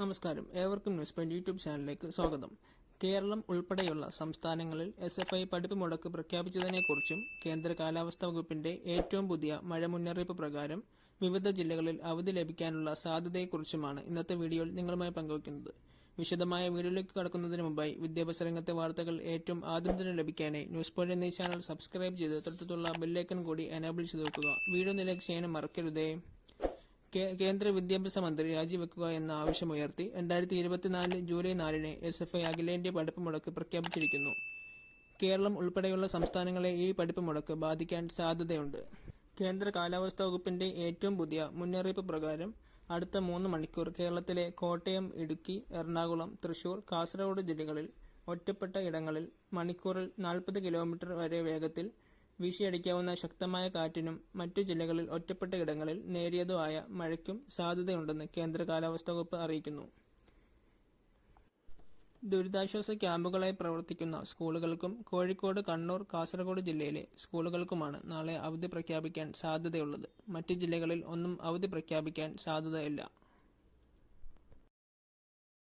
നമസ്കാരം. ഏവർക്കും news point YouTube ചാനലിലേക്ക് സ്വാഗതം. കേരളം ഉൾപ്പെടെയുള്ള സംസ്ഥാനങ്ങളിൽ എസ് എഫ് ഐ പഠിപ്പ് മുടക്ക് പ്രഖ്യാപിച്ചതിനെക്കുറിച്ചും കേന്ദ്ര കാലാവസ്ഥാ വകുപ്പിന്റെ ഏറ്റവും പുതിയ മഴ മുന്നറിയിപ്പ് പ്രകാരം വിവിധ ജില്ലകളിൽ അവധി ലഭിക്കാനുള്ള സാധ്യതയെക്കുറിച്ചുമാണ് ഇന്നത്തെ വീഡിയോയിൽ നിങ്ങളുമായി പങ്കുവയ്ക്കുന്നത്. വിശദമായ വീഡിയോയിലേക്ക് കടക്കുന്നതിന് മുമ്പായി വിദ്യാഭ്യാസ രംഗത്തെ വാർത്തകൾ ഏറ്റവും ആദ്യം തന്നെ ലഭിക്കാനായി ന്യൂസ് പോയിന്റ് എന്നീ ചാനൽ സബ്സ്ക്രൈബ് ചെയ്ത് തൊട്ടടുത്തുള്ള ബെല്ലൈക്കൺ കൂടി എനേബിൾ ചെയ്ത് വെക്കുക. വീഡിയോ നിലയ്ക്ക് ചെയ്യാനും മറക്കരുതേ. കേന്ദ്ര വിദ്യാഭ്യാസ മന്ത്രി രാജിവെക്കുക എന്ന ആവശ്യമുയർത്തി രണ്ടായിരത്തി ഇരുപത്തിനാല് ജൂലൈ നാലിന് എസ് എഫ് ഐ അഖിലേന്ത്യാ പഠിപ്പ് മുടക്ക് പ്രഖ്യാപിച്ചിരിക്കുന്നു. കേരളം ഉൾപ്പെടെയുള്ള സംസ്ഥാനങ്ങളെ ഈ പഠിപ്പ് മുടക്ക് ബാധിക്കാൻ സാധ്യതയുണ്ട്. കേന്ദ്ര കാലാവസ്ഥാ വകുപ്പിന്റെ ഏറ്റവും പുതിയ മുന്നറിയിപ്പ് പ്രകാരം അടുത്ത മൂന്ന് മണിക്കൂർ കേരളത്തിലെ കോട്ടയം ഇടുക്കി എറണാകുളം തൃശൂർ കാസർഗോഡ് ജില്ലകളിൽ ഒറ്റപ്പെട്ട ഇടങ്ങളിൽ മണിക്കൂറിൽ നാൽപ്പത് കിലോമീറ്റർ വരെ വേഗത്തിൽ വീശിയടിക്കാവുന്ന ശക്തമായ കാറ്റിനും മറ്റു ജില്ലകളിൽ ഒറ്റപ്പെട്ട ഇടങ്ങളിൽ നേരിയതോ ആയ മഴയ്ക്കും സാധ്യതയുണ്ടെന്ന് കേന്ദ്ര കാലാവസ്ഥാ വകുപ്പ് അറിയിക്കുന്നു. ദുരിതാശ്വാസ ക്യാമ്പുകളായി പ്രവർത്തിക്കുന്ന സ്കൂളുകൾക്കും കോഴിക്കോട് കണ്ണൂർ കാസർഗോഡ് ജില്ലയിലെ സ്കൂളുകൾക്കുമാണ് നാളെ അവധി പ്രഖ്യാപിക്കാൻ സാധ്യതയുള്ളത്. മറ്റ് ജില്ലകളിൽ ഒന്നും അവധി പ്രഖ്യാപിക്കാൻ സാധ്യതയില്ല.